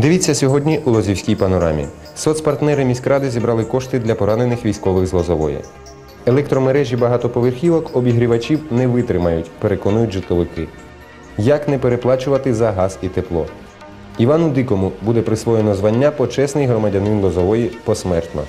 Дивіться сьогодні у Лозівській панорамі. Соцпартнери міськради зібрали кошти для поранених військових з Лозової. Електромережі багатоповерхівок обігрівачів не витримають, переконують житловики. Як не переплачувати за газ і тепло? Івану Дикому буде присвоєно звання почесний громадянин Лозової посмертно.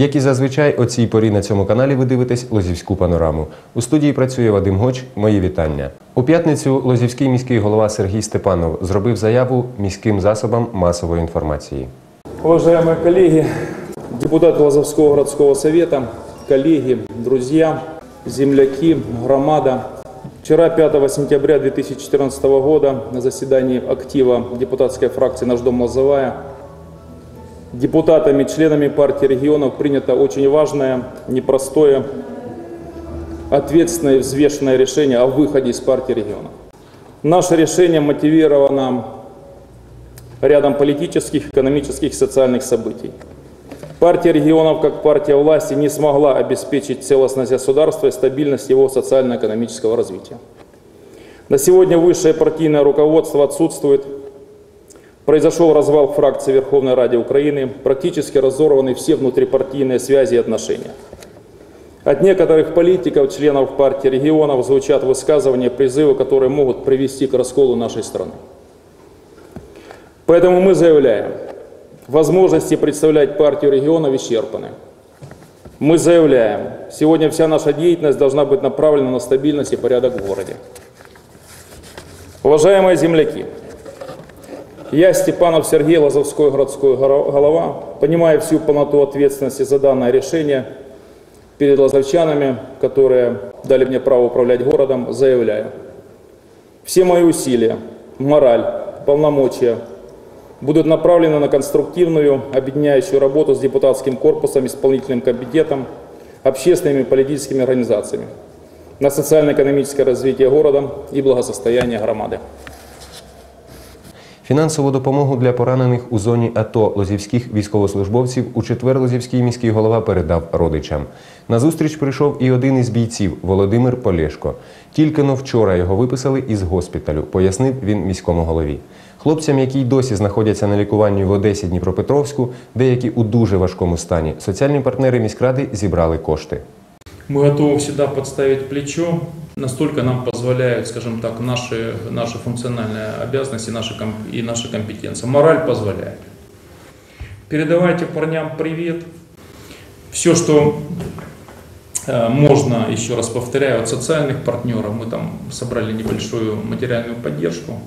Як і зазвичай, о цій порі на цьому каналі ви дивитесь Лозівську панораму. У студії працює Вадим Гоч. Мої вітання. У п'ятницю Лозівський міський голова Сергій Степанов зробив заяву міським засобам масової інформації. Уважаемые коллеги, депутаты Лазовского городского совета, коллеги, друзья, земляки, громада. Вчера, 5 сентября 2014 года, на заседании актива депутатской фракции «Наш дом Лозовая» депутатами, членами партии регионов принято очень важное, непростое, ответственное взвешенное решение о выходе из партии регионов. Наше решение мотивировано рядом политических, экономических социальных событий. Партия регионов, как партия власти, не смогла обеспечить целостность государства и стабильность его социально-экономического развития. На сегодня высшее партийное руководство отсутствует. Произошел развал фракции Верховной Ради Украины, практически разорваны все внутрипартийные связи и отношения. От некоторых политиков, членов партии регионов звучат высказывания, призывы, которые могут привести к расколу нашей страны. Поэтому мы заявляем, возможности представлять партию регионов исчерпаны. Мы заявляем, сегодня вся наша деятельность должна быть направлена на стабильность и порядок в городе. Уважаемые земляки, я, Степанов Сергей, Лазовской городской горо- голова, понимая всю полноту ответственности за данное решение перед лазовчанами, которые дали мне право управлять городом, заявляю. Все мои усилия, мораль, полномочия будут направлены на конструктивную, объединяющую работу с депутатским корпусом, исполнительным комитетом, общественными и политическими организациями, на социально-экономическое развитие города и благосостояние громады. Фінансову допомогу для поранених у зоні АТО лозівських військовослужбовців у четвер Лозівський міський голова передав родичам. На зустріч прийшов і один із бійців Володимир Полєшко. Тільки но вчора його виписали із госпіталю, пояснив він міському голові. Хлопцям, які й досі знаходяться на лікуванні в Одесі Дніпропетровську, деякі у дуже важкому стані, соціальні партнери міськради зібрали кошти. Мы готовы всегда подставить плечо, настолько нам позволяют, скажем так, наши, наши функциональные обязанности наши, и наша компетенция. Мораль позволяет. Передавайте парням привет. Все, что э, можно, еще раз повторяю, от социальных партнеров, мы там собрали небольшую материальную поддержку.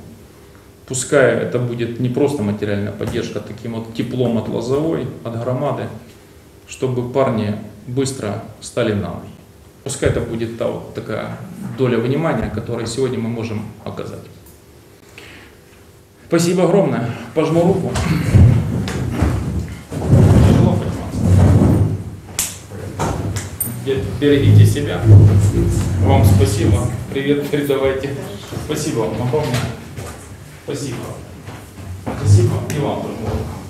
Пускай это будет не просто материальная поддержка, а таким вот теплом от лозовой, от громады, чтобы парни быстро стали на ноги. Пускай это будет та вот такая доля внимания, которую сегодня мы можем оказать. Спасибо огромное. Пожму руку. Берегите себя. Вам спасибо. Привет передавайте. Спасибо вам огромное. Спасибо. Спасибо. И вам руку.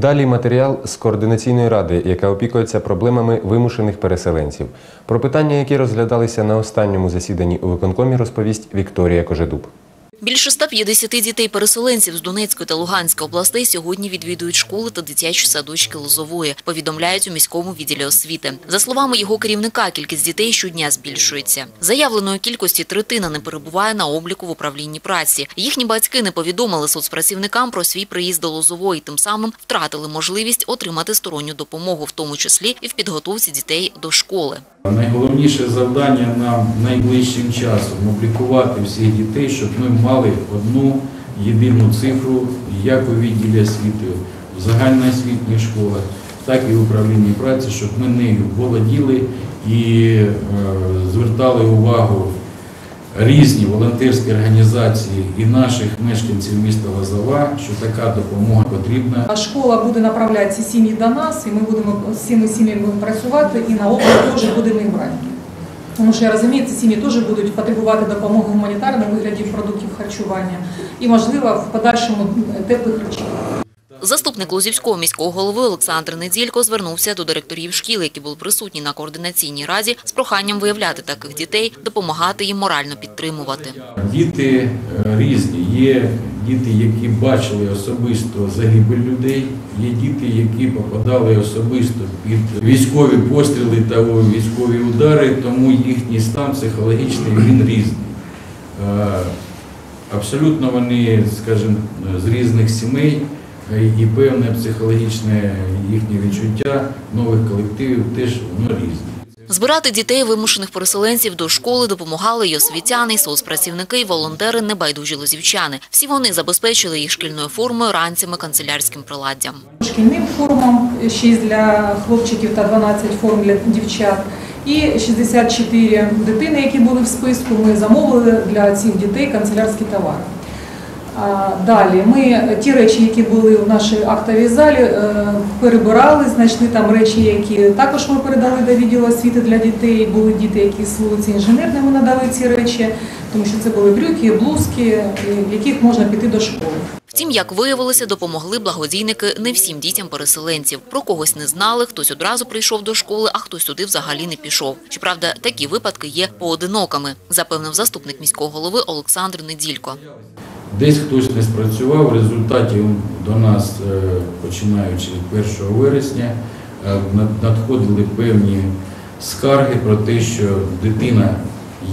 Далі матеріал з координаційної ради, яка опікується проблемами вимушених переселенців. Про питання, які розглядалися на останньому засіданні у виконкомі, розповість Вікторія Кожедуб. Більше 150 дітей-переселенців з Донецької та Луганської областей сьогодні відвідують школи та дитячі садочки Лозової, повідомляють у міському відділі освіти. За словами його керівника, кількість дітей щодня збільшується. Заявленої кількості третина не перебуває на обліку в управлінні праці. Їхні батьки не повідомили соцпрацівникам про свій приїзд до Лозової, тим самим втратили можливість отримати сторонню допомогу, в тому числі і в підготовці дітей до школи. Найголовніше завдання нам найближчим часом облікувати всіх дітей, щоб ми мали одну єдину цифру як у відділі освіти, в загальноосвітніх школах, так і в управлінні праці, щоб ми нею володіли і е, звертали увагу різні волонтерські організації і наших мешканців міста Лозова, що така допомога потрібна. Школа буде направляти сім'ї до нас, і ми будемо з цими сім'ями працювати, і на облік теж будемо брати. Тому що я розумію, ці сім'ї теж будуть потребувати допомоги гуманітарної вигляді продуктів харчування і, можливо, в подальшому теплих речей. Заступник Лозівського міського голови Олександр Неділько звернувся до директорів шкіл, які були присутні на координаційній раді, з проханням виявляти таких дітей, допомагати їм морально підтримувати. Діти е, різні. Є діти, які бачили особисто загибель людей, є діти, які попадали особисто під військові постріли та військові удари, тому їхній стан психологічний він різний. Е, Абсолютно вони, скажімо, з різних сімей і певне психологічне їхнє відчуття нових колективів теж воно різне. Збирати дітей вимушених переселенців до школи допомагали й освітяни, й соцпрацівники, й волонтери, небайдужі лозівчани. Всі вони забезпечили їх шкільною формою, ранцями, канцелярським приладдям. Шкільним формам 6 для хлопчиків та 12 форм для дівчат. І 64 дитини, які були в списку, ми замовили для цих дітей канцелярські товари. Далі ми ті речі, які були в нашій актовій залі, е, перебирали, знайшли там речі, які також ми передали до відділу освіти для дітей. Були діти, які з вулиці інженерної ми надали ці речі, тому що це були брюки, блузки, яких можна піти до школи. Втім, як виявилося, допомогли благодійники не всім дітям переселенців. Про когось не знали, хтось одразу прийшов до школи, а хтось туди взагалі не пішов. Щоправда, такі випадки є поодинокими, запевнив заступник міського голови Олександр Неділько. Десь хтось не спрацював, в результаті до нас, е, починаючи від 1 вересня, е, надходили певні скарги про те, що дитина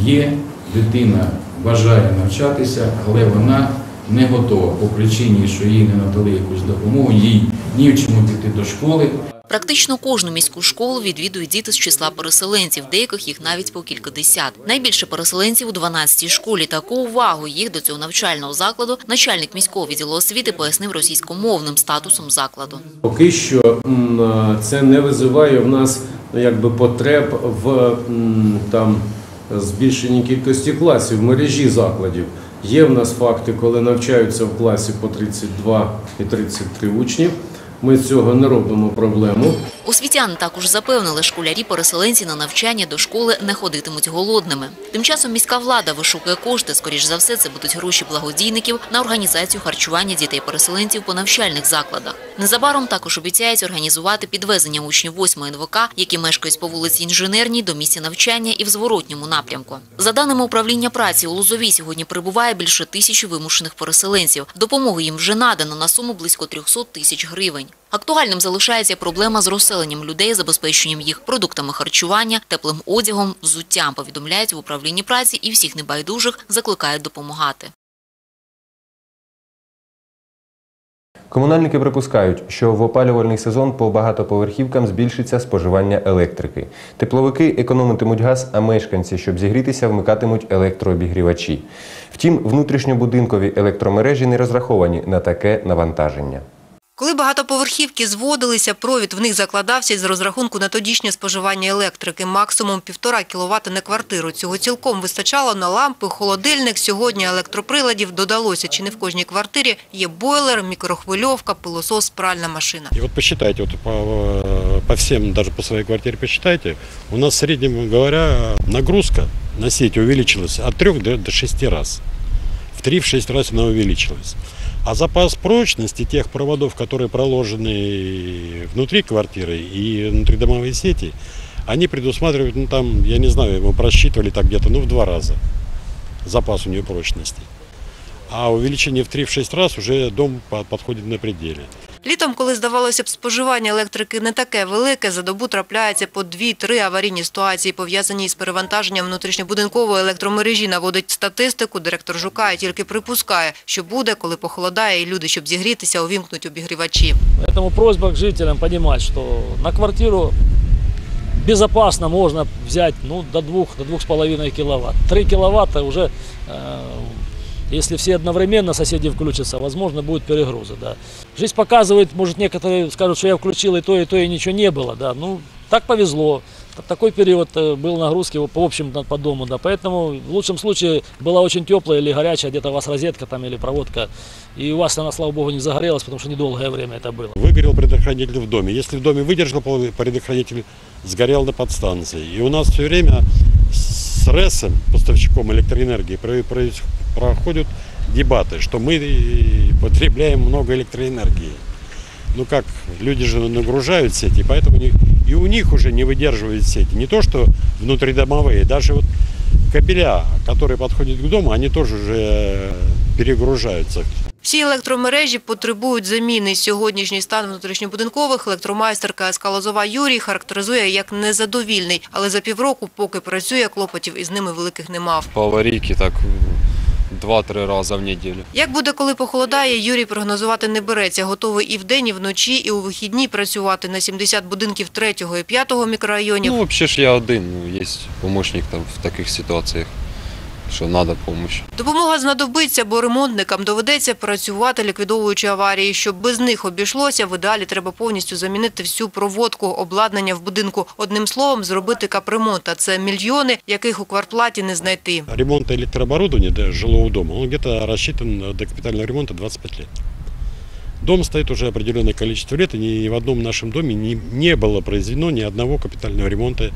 є, дитина бажає навчатися, але вона не готова по причині, що їй не надали якусь допомогу, їй ні в чому піти до школи. Практично кожну міську школу відвідують діти з числа переселенців, деяких їх навіть по кількадесят. Найбільше переселенців у 12-й школі. Таку увагу їх до цього навчального закладу начальник міського відділу освіти пояснив російськомовним статусом закладу. Поки що це не визиває в нас якби потреб в там збільшенні кількості класів в мережі закладів. Є в нас факти, коли навчаються в класі по 32 і 33 учнів. Ми з цього не робимо проблему. Освітяни також запевнили, школярі-переселенці на навчання до школи не ходитимуть голодними. Тим часом міська влада вишукує кошти. Скоріш за все, це будуть гроші благодійників на організацію харчування дітей-переселенців по навчальних закладах. Незабаром також обіцяють організувати підвезення учнів 8 НВК, які мешкають по вулиці Інженерній, до місця навчання і в зворотньому напрямку. За даними управління праці, у Лозові сьогодні прибуває більше тисячі вимушених переселенців. Допомоги їм вже надано на суму близько 300 тисяч гривень. Актуальним залишається проблема з розселенням людей, забезпеченням їх продуктами харчування, теплим одягом, взуттям, повідомляють в управлінні праці і всіх небайдужих закликають допомагати. Комунальники припускають, що в опалювальний сезон по багатоповерхівкам збільшиться споживання електрики. Тепловики економитимуть газ, а мешканці, щоб зігрітися, вмикатимуть електрообігрівачі. Втім, внутрішньобудинкові електромережі не розраховані на таке навантаження. Коли багатоповерхівки зводилися, провід в них закладався із розрахунку на тодішнє споживання електрики. Максимум півтора кіловати на квартиру. Цього цілком вистачало на лампи, холодильник. Сьогодні електроприладів додалося. Чи не в кожній квартирі є бойлер, мікрохвильовка, пилосос, пральна машина. И вот посчитайте, вот по, по всем, даже по своей квартире посчитайте, у нас в среднем говоря нагрузка на сеть увеличилась от 3 до, до 6 раз. В 3-6 раз она увеличилась. А запас прочности тех проводов, которые проложены внутри квартиры и внутридомовые сети, они предусматривают, ну там, я не знаю, мы просчитывали так где-то, ну в два раза запас у нее прочности. А увеличение в 3-6 раз уже дом по- подходит на пределе. Літом, коли здавалося б, споживання електрики не таке велике, за добу трапляється по 2-3 аварійні ситуації, пов'язані із перевантаженням внутрішньобудинкової електромережі, наводить статистику. Директор Жука і тільки припускає, що буде, коли похолодає, і люди, щоб зігрітися, увімкнуть обігрівачі. Поэтому просьба жителям понимать, что на квартиру безопасно можно взять ну, до двух, до двух с половиной если все одновременно соседи включатся, возможно, будут перегрузы. Да. Жизнь показывает, может, некоторые скажут, что я включил и то, и то, и ничего не было. Да. Ну, так повезло. Такой период э, был нагрузки по общем по дому, да, поэтому в лучшем случае была очень теплая или горячая, где-то у вас розетка там или проводка, и у вас она, слава богу, не загорелась, потому что недолгое время это было. Выгорел предохранитель в доме. Если в доме выдержал, предохранитель сгорел на подстанции. И у нас все время с РЭСом, поставщиком электроэнергии, про- про- проходят дебаты, что мы и потребляем много электроэнергии. Ну как, люди же нагружают сети, поэтому не- и у них уже не выдерживают сети. Не то, что внутридомовые, даже вот кабеля, которые подходят к дому, они тоже уже э, перегружаются. Всі електромережі потребують заміни. Сьогоднішній стан внутрішньобудинкових електромайстер КСК Лозова Юрій характеризує як незадовільний, але за півроку, поки працює, клопотів із ними великих не мав. по аварийке так два-три рази в неділю. Як буде, коли похолодає, Юрій прогнозувати не береться. Готовий і вдень, і вночі, і у вихідні працювати на 70 будинків 3 і 5 мікрорайонів. Ну, взагалі ж я один, є помічник помощник там в таких ситуациях, что надо помощь. Допомога знадобиться, бо ремонтникам доведеться працювати, ліквідовуючи аварії. Щоб без них обійшлося, в ідеалі треба повністю замінити всю проводку, обладнання в будинку. Одним словом, зробити капремонт, а це мільйони, яких у квартплаті не знайти. Ремонт электрооборудования да, жилого дома, он где-то рассчитан до капитального ремонта 25 лет. Дом стоит уже определенное количество лет, и ни в одном нашем доме не, не было произведено ни одного капитального ремонта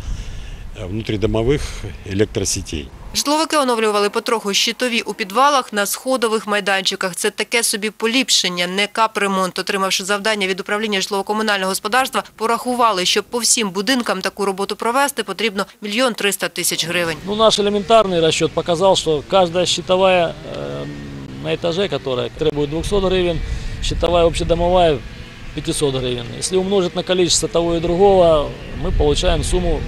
э, внутридомовых электросетей. Житловики оновлювали потроху щитові у підвалах на сходових майданчиках. Це таке собі поліпшення, не капремонт. Отримавши завдання від управління житлово-комунального господарства, порахували, щоб по всім будинкам таку роботу провести, потрібно мільйон триста тисяч гривень. Ну, наш элементарный расчет показал, что каждая щитовая э, на этаже, которая требует 200 гривен, щитовая общедомовая 500 гривен. Если умножить на количество того и другого, мы получаем сумму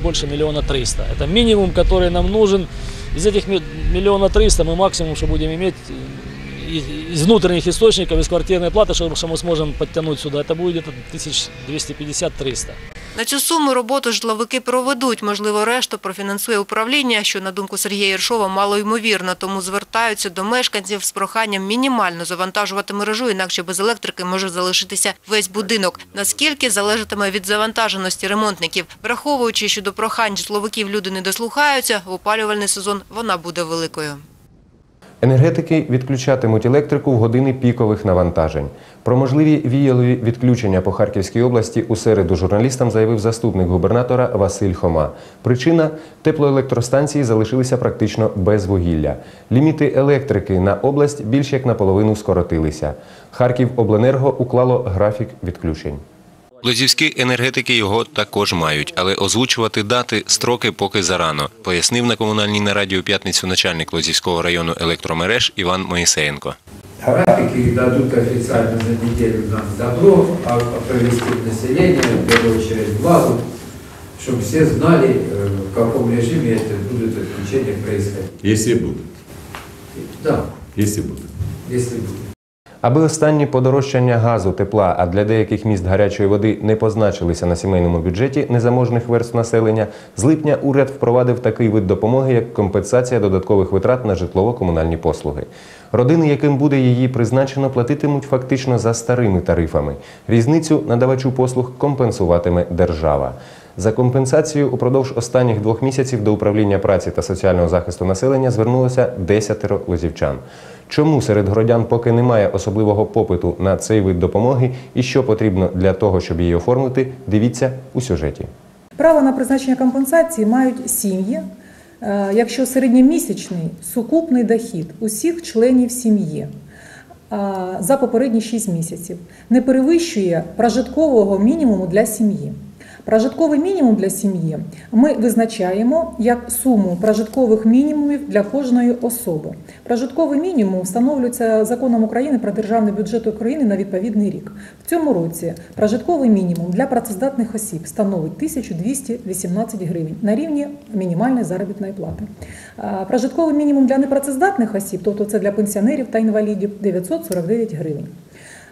больше миллиона триста. Это минимум, который нам нужен. Из этих ми- миллиона триста мы максимум, что будем иметь э, из- внутренних источников, из квартирной платы, что мы сможем подтянуть сюда, это будет где-то 1250-300. На цю суму роботу житловики проведуть. Можливо, решту профінансує управління, що, на думку Сергія Єршова, мало ймовірно. Тому звертаються до мешканців з проханням мінімально завантажувати мережу, інакше без електрики може залишитися весь будинок. Наскільки залежатиме від завантаженості ремонтників. Враховуючи, що до прохань житловиків люди не дослухаються, в опалювальний сезон вона буде великою. Енергетики відключатимуть електрику в години пікових навантажень. Про можливі віялові відключення по Харківській області у середу журналістам заявив заступник губернатора Василь Хома. Причина теплоелектростанції залишилися практично без вугілля. Ліміти електрики на область більш як наполовину скоротилися. Харків Обленерго уклало графік відключень. Лозівські енергетики його також мають, але озвучувати дати, строки поки зарано, пояснив на комунальній нараді у п'ятницю начальник Лозівського району електромереж Іван Моїсеєнко. Графики дадут официально за неделю нам добро, а провести население, в первую очередь влагу, чтобы все знали, э, в каком режиме это будут отключения происходить. Если будут. Да, Если будут. если будут. Аби останні подорожчання газу, тепла, а для деяких міст гарячої води не позначилися на сімейному бюджеті незаможних верств населення, з липня уряд впровадив такий вид допомоги, як компенсація додаткових витрат на житлово-комунальні послуги. Родини, яким буде її призначено, платитимуть фактично за старими тарифами. Різницю надавачу послуг компенсуватиме держава. За компенсацією упродовж останніх двох місяців до управління праці та соціального захисту населення звернулося десятеро лозівчан. Чому серед городян поки немає особливого попиту на цей вид допомоги і що потрібно для того, щоб її оформити, дивіться у сюжеті. Право на призначення компенсації мають сім'ї, е, якщо середньомісячний сукупний дохід усіх членів сім'ї за попередні 6 місяців не перевищує прожиткового мінімуму для сім'ї. Прожитковий мінімум для сім'ї ми визначаємо як суму прожиткових мінімумів для кожної особи. Прожитковий мінімум встановлюється законом України про державний бюджет України на відповідний рік. В цьому році прожитковий мінімум для працездатних осіб становить 1218 гривень на рівні мінімальної заробітної плати. Прожитковий мінімум для непрацездатних осіб, тобто це для пенсіонерів та інвалідів, 949 гривень.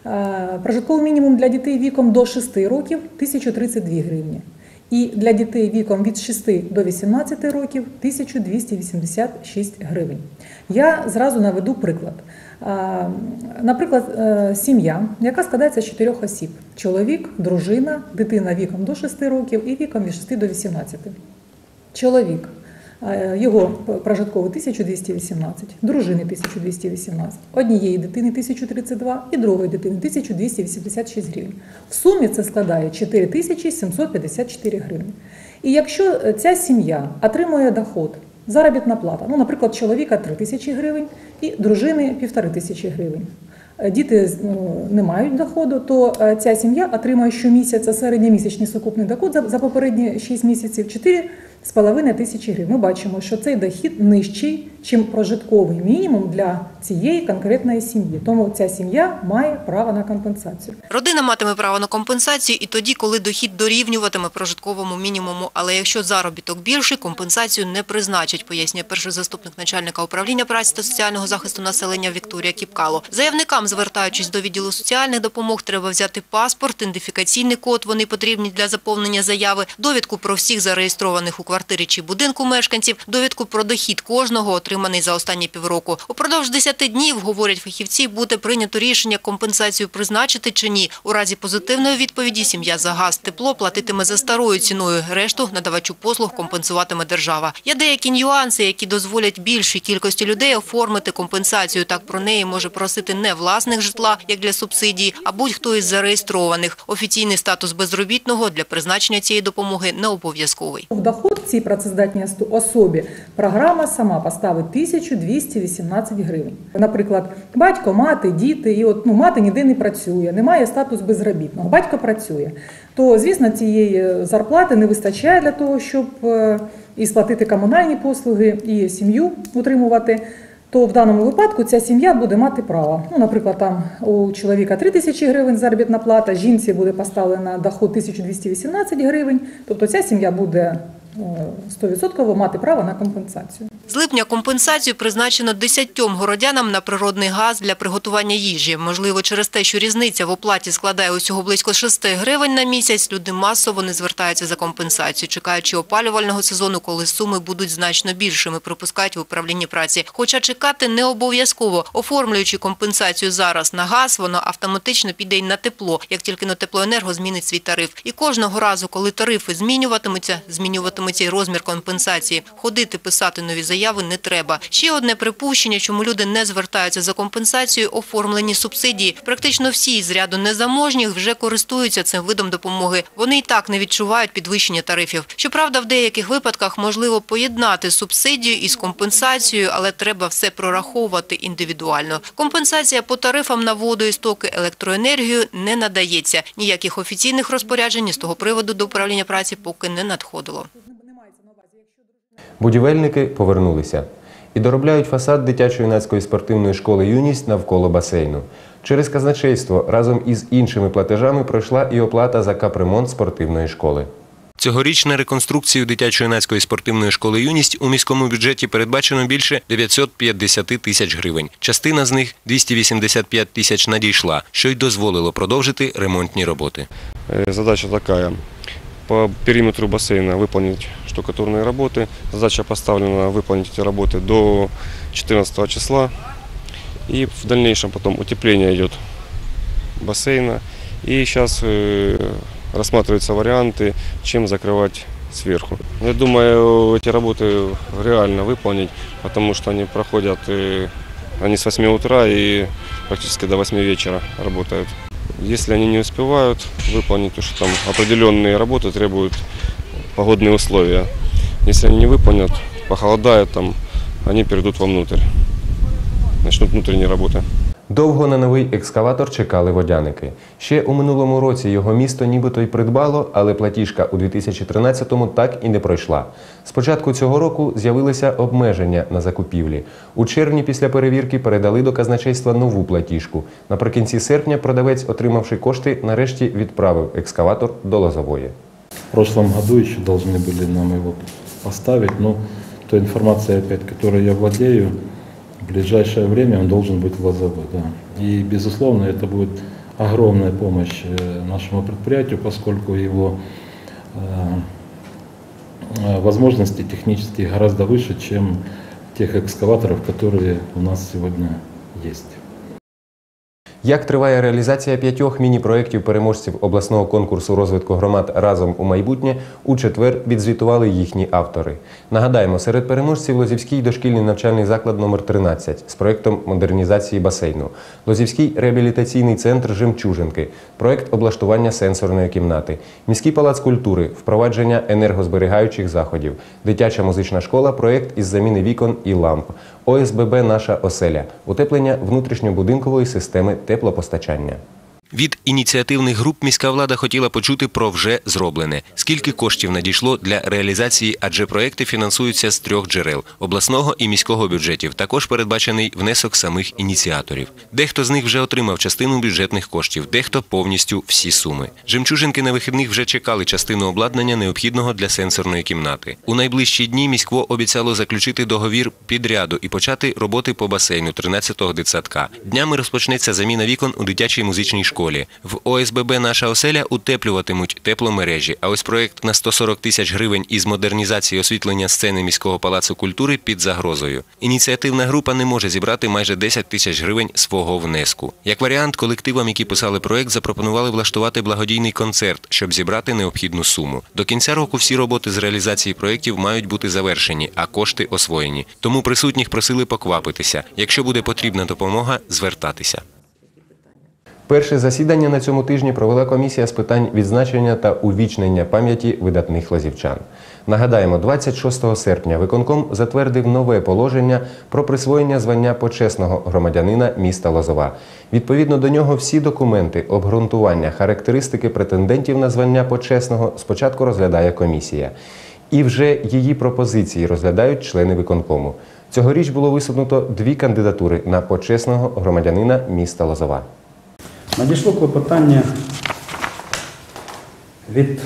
Е, Прожитковий мінімум для дітей віком до 6 років 1032 гривні. І для дітей віком від 6 до 18 років 1286 гривень. Я зразу наведу приклад. Е, Наприклад, е, сім'я, яка складається з чотирьох осіб: чоловік, дружина, дитина віком до 6 років і віком від 6 до 18. Чоловік Його прожитковий 1218, дружини 1218, однієї дитини 1032 і другої дитини 1286 гривень. В сумі це складає 4754 гривні. І якщо е, ця сім'я отримує доход, заробітна плата, ну, наприклад, чоловіка 3 тисячі гривень і дружини 1,5 тисячі гривень. Е, Діти ну, не мають доходу, то е, ця сім'я отримує щомісяця середньомісячний сукупний доход за, попередні 6 місяців 4,5 тисячі гривень. Ми бачимо, що цей дохід нижчий, чим прожитковий мінімум для цієї конкретної сім'ї. Тому ця сім'я має право на компенсацію. Родина матиме право на компенсацію і тоді, коли дохід дорівнюватиме прожитковому мінімуму. Але якщо заробіток більший, компенсацію не призначать, пояснює перший заступник начальника управління праці та соціального захисту населення Вікторія Кіпкало. Заявникам, звертаючись до відділу соціальних допомог, треба взяти паспорт, ідентифікаційний код. Вони потрібні для заповнення заяви, довідку про всіх зареєстрованих у квартирі чи будинку мешканців, довідку про дохід кожного, отриманий за останні півроку. Упродовж 10 днів, говорять фахівці, буде прийнято рішення компенсацію призначити чи ні. У разі позитивної відповіді сім'я за газ, тепло платитиме за старою ціною. Решту надавачу послуг компенсуватиме держава. Є деякі нюанси, які дозволять більшій кількості людей оформити компенсацію. Так про неї може просити не власник житла, як для субсидії, а будь-хто із зареєстрованих. Офіційний статус безробітного для призначення цієї допомоги не обов'язковий. Доход цій працездатній особі програма сама поставить 1218 гривень. Наприклад, батько, мати, діти, і от ну мати ніде не працює, немає статус безробітного. Батько працює. То звісно, цієї зарплати не вистачає для того, щоб е, і сплатити комунальні послуги, і сім'ю утримувати. То в даному випадку ця сім'я буде мати право. Ну, наприклад, там у чоловіка 3 тисячі гривень заробітна плата, жінці буде поставлена доход 1218 гривень. Тобто ця сім'я буде е, 100% мати право на компенсацію. З липня компенсацію призначено 10 городянам на природний газ для приготування їжі. Можливо, через те, що різниця в оплаті складає усього близько 6 гривень на місяць, люди масово не звертаються за компенсацію, чекаючи опалювального сезону, коли суми будуть значно більшими, припускають в управлінні праці. Хоча чекати не обов'язково. Оформлюючи компенсацію зараз на газ, воно автоматично піде й на тепло, як тільки на теплоенерго змінить свій тариф. І кожного разу, коли тарифи змінюватимуться, змінюватиметься й розмір компенсації. Ходити, писати нові заяви не треба. Ще одне припущення, чому люди не звертаються за компенсацією, оформлені субсидії. Практично всі з ряду незаможніх вже користуються цим видом допомоги. Вони й так не відчувають підвищення тарифів. Щоправда, в деяких випадках можливо поєднати субсидію із компенсацією, але треба все прораховувати індивідуально. Компенсація по тарифам на воду і стоки електроенергію не надається. Ніяких офіційних розпоряджень з того приводу до управління праці поки не надходило. Будівельники повернулися і доробляють фасад дитячо-юнацької спортивної школи Юність навколо басейну. Через казначейство разом із іншими платежами пройшла і оплата за капремонт спортивної школи. Цьогоріч на реконструкцію дитячо-юнацької спортивної школи Юність у міському бюджеті передбачено більше 950 тисяч гривень. Частина з них 285 тисяч надійшла, що й дозволило продовжити ремонтні роботи. Э, Задача такая. По периметру бассейна выполнить штукатурные работы. Задача поставлена выполнить эти работы до 14 числа. И в дальнейшем потом утепление идет бассейна. И сейчас э, рассматриваются варианты, чем закрывать сверху. Я думаю, эти работы реально выполнить, потому что они проходят, э, они с 8 утра и практически до 8 вечера работают. Если они не успевают выполнить, то что там определенные работы требуют погодные условия. Если они не выполнят, похолодает там, они перейдут вовнутрь, начнут внутренние работы. Довго на новий екскаватор чекали водяники. Ще у минулому році його місто нібито й придбало, але платіжка у 2013-му так і не пройшла. З початку цього року з'явилися обмеження на закупівлі. У червні після перевірки передали до казначейства нову платіжку. Наприкінці серпня продавець, отримавши кошти, нарешті відправив екскаватор до Лозової. В прошлом году еще должны были нам поставить, но той информацией, опять, которой я владею, в ближайшее время он должен быть в. Да. И, безусловно, это будет огромная помощь э, нашему предприятию, поскольку его э, э, возможности технические гораздо выше, чем тех экскаваторов, которые у нас сегодня есть. Як триває реалізація п'ятьох міні-проєктів переможців обласного конкурсу розвитку громад разом у майбутнє, у четвер відзвітували їхні автори. Нагадаємо, серед переможців Лозівський дошкільний навчальний заклад номер 13 з проєктом модернізації басейну, Лозівський реабілітаційний центр Жемчужинки, проєкт облаштування сенсорної кімнати, міський палац культури, впровадження енергозберігаючих заходів, дитяча музична школа, проєкт із заміни вікон і ламп, ОСББ Наша оселя, утеплення внутрішньобудинкової системи теплопостачання. Від ініціативних груп міська влада хотіла почути про вже зроблене. Скільки коштів надійшло для реалізації, адже проекти фінансуються з трьох джерел обласного і міського бюджетів. Також передбачений внесок самих ініціаторів. Дехто з них вже отримав частину бюджетних коштів, дехто повністю всі суми. Жемчужинки на вихідних вже чекали частину обладнання, необхідного для сенсорної кімнати. У найближчі дні міськво обіцяло заключити договір підряду і почати роботи по басейну 13-го дитсадка. Днями розпочнеться заміна вікон у дитячій музичній школі. В ОСББ наша оселя утеплюватимуть тепломережі. А ось проект на 140 тисяч гривень із модернізації освітлення сцени міського палацу культури під загрозою. Ініціативна група не може зібрати майже 10 тисяч гривень свого внеску. Як варіант, колективам, які писали проект, запропонували влаштувати благодійний концерт, щоб зібрати необхідну суму. До кінця року всі роботи з реалізації проєктів мають бути завершені, а кошти освоєні. Тому присутніх просили поквапитися. Якщо буде потрібна допомога, звертатися. Перше засідання на цьому тижні провела комісія з питань відзначення та увічнення пам'яті видатних лозівчан. Нагадаємо, 26 серпня виконком затвердив нове положення про присвоєння звання почесного громадянина міста Лозова. Відповідно до нього, всі документи, обґрунтування, характеристики претендентів на звання почесного спочатку розглядає комісія. І вже її пропозиції розглядають члени виконкому. Цьогоріч було висунуто дві кандидатури на почесного громадянина міста Лозова. Надійшло клопотання від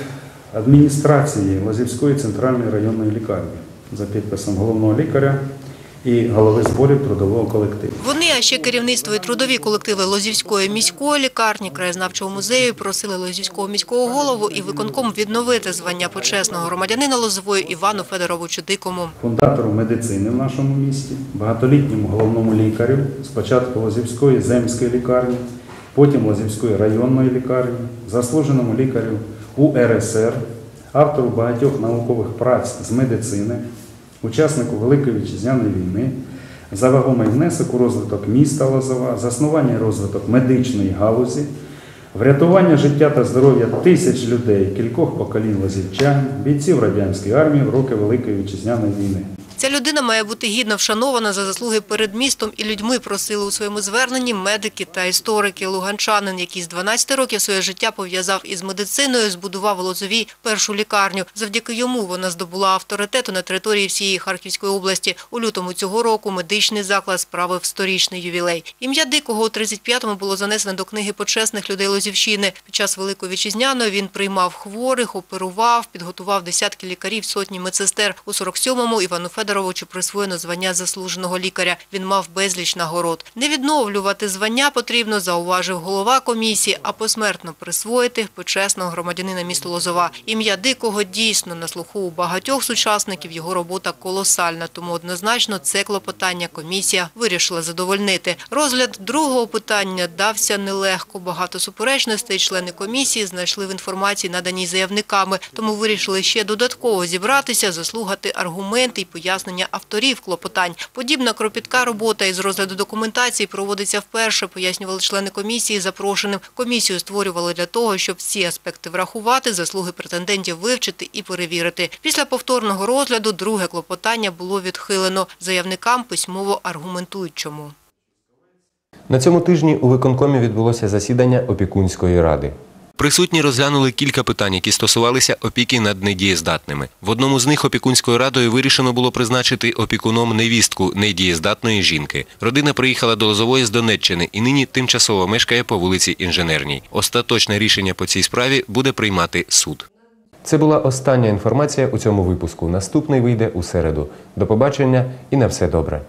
адміністрації Лазівської центральної районної лікарні за підписом головного лікаря і голови зборів трудового колективу. Вони, а ще керівництво і трудові колективи Лозівської міської лікарні, краєзнавчого музею просили Лозівського міського голову і виконком відновити звання почесного громадянина Лозової Івану Федоровичу Дикому. Фундатору медицини в нашому місті, багатолітньому головному лікарю, спочатку Лозівської земської лікарні, потім Лозівської районної лікарні, заслуженому лікарю УРСР, автору багатьох наукових праць з медицини, учаснику Великої вітчизняної війни, за вагомий внесок у розвиток міста Лозова, заснування і розвиток медичної галузі, врятування життя та здоров'я тисяч людей, кількох поколінь лозівчан, бійців радянської армії в роки Великої вітчизняної війни. Ця людина має бути гідно вшанована за заслуги перед містом і людьми, просили у своєму зверненні медики та історики. Луганчанин, який з 12 років своє життя пов'язав із медициною, збудував у Лозовій першу лікарню. Завдяки йому вона здобула авторитету на території всієї Харківської області. У лютому цього року медичний заклад справив сторічний ювілей. Ім'я Дикого у 35-му було занесено до книги почесних людей Лозівщини. Під час Великої Вітчизняної він приймав хворих, оперував, підготував десятки лікарів, сотні медсестер. У 47-му Івану Федоровичу присвоєно звання заслуженого лікаря. Він мав безліч нагород. Не відновлювати звання потрібно, зауважив голова комісії, а посмертно присвоїти почесного громадянина міста Лозова. Ім'я Дикого дійсно на слуху у багатьох сучасників. Його робота колосальна, тому однозначно це клопотання комісія вирішила задовольнити. Розгляд другого питання дався нелегко. Багато суперечностей члени комісії знайшли в інформації, наданій заявниками, тому вирішили ще додатково зібратися, заслухати аргументи і пояснення авторів клопотань. Подібна кропітка робота із розгляду документації проводиться вперше, пояснювали члени комісії запрошеним. Комісію створювали для того, щоб всі аспекти врахувати, заслуги претендентів вивчити і перевірити. Після повторного розгляду друге клопотання було відхилено. Заявникам письмово аргументують чому. На цьому тижні у виконкомі відбулося засідання опікунської ради. Присутні розглянули кілька питань, які стосувалися опіки над недієздатними. В одному з них опікунською радою вирішено було призначити опікуном невістку недієздатної жінки. Родина приїхала до Лозової з Донеччини і нині тимчасово мешкає по вулиці Інженерній. Остаточне рішення по цій справі буде приймати суд. Це була остання інформація у цьому випуску. Наступний вийде у середу. До побачення і на все добре.